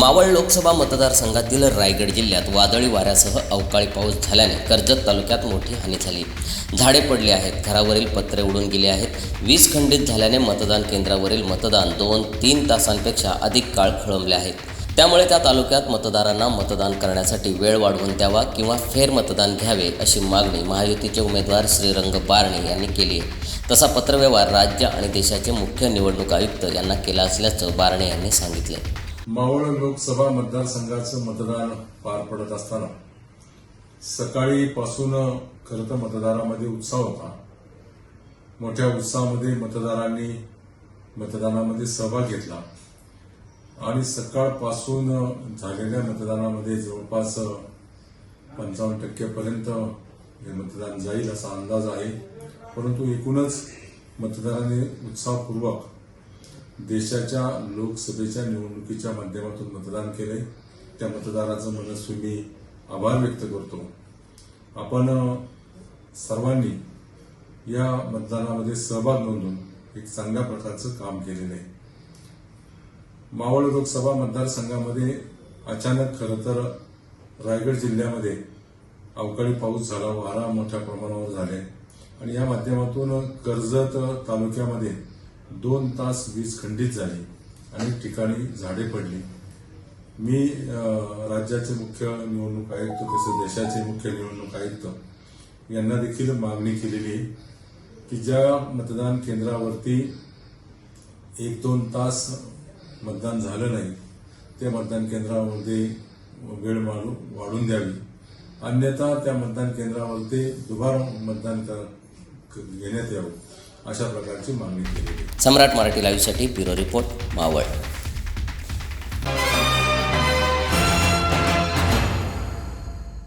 मावळ लोकसभा मतदारसंघातील रायगड जिल्ह्यात वादळी वाऱ्यासह अवकाळी पाऊस झाल्याने कर्जत तालुक्यात मोठी हानी झाली. झाडे पडली आहेत घरावरील पत्रे उडून गेली आहेत. वीज खंडित झाल्याने मतदान केंद्रावरील मतदान दोन तीन तासांपेक्षा अधिक काळ खोळंबले आहेत त्यामुळे त्या तालुक्यात मतदारांना मतदान करण्यासाठी वेळ वाढवून द्यावा किंवा फेरमतदान घ्यावे अशी मागणी महायुतीचे उमेदवार श्रीरंग बारणे यांनी केली आहे. तसा पत्रव्यवहार राज्य आणि देशाचे मुख्य निवडणूक आयुक्त यांना केला असल्याचं बारणे यांनी सांगितले. मावळ लोकसभा मतदारसंघाचं मतदान पार पडत असताना सकाळीपासून खरं तर मतदारामध्ये उत्साह होता. मोठ्या उत्साहामध्ये मतदारांनी मतदानामध्ये सहभाग घेतला. आणि सकाळपासून झालेल्या मतदानामध्ये जवळपास पंचावन्न टक्केपर्यंत हे मतदान जाईल असा अंदाज आहे. परंतु एकूणच मतदारांनी उत्साहपूर्वक देशाच्या लोकसभेच्या निवडणुकीच्या माध्यमातून मतदान केले. त्या मतदाराचं मनस्वी मी आभार व्यक्त करतो. आपण सर्वांनी या मतदानामध्ये सहभाग नोंदून एक चांगल्या प्रकारचं काम केलेलं आहे. मावळ लोकसभा मतदारसंघामध्ये अचानक खरं तर रायगड जिल्ह्यामध्ये अवकाळी पाऊस झाला वारा मोठ्या प्रमाणावर झाले. आणि या माध्यमातून कर्जत तालुक्यामध्ये दोन तास वीज खंडित झाली. अनेक ठिकाणी झाडे पडली. मी राज्याचे मुख्य निवडणूक आयुक्त तसेच देशाचे मुख्य निवडणूक आयुक्त यांना देखील मागणी केलेली आहे की ज्या मतदान केंद्रावरती एक दोन तास मतदान झालं नाही त्या मतदान केंद्रामध्ये वेळ वाढू वाढून द्यावी. अन्यथा त्या मतदान केंद्रावरती दुबार मतदान कर- घेण्यात यावं. अशा प्रकारची मागणी केली सम्राट मराठी लाईव्हसाठी ब्युरो रिपोर्ट मावळ.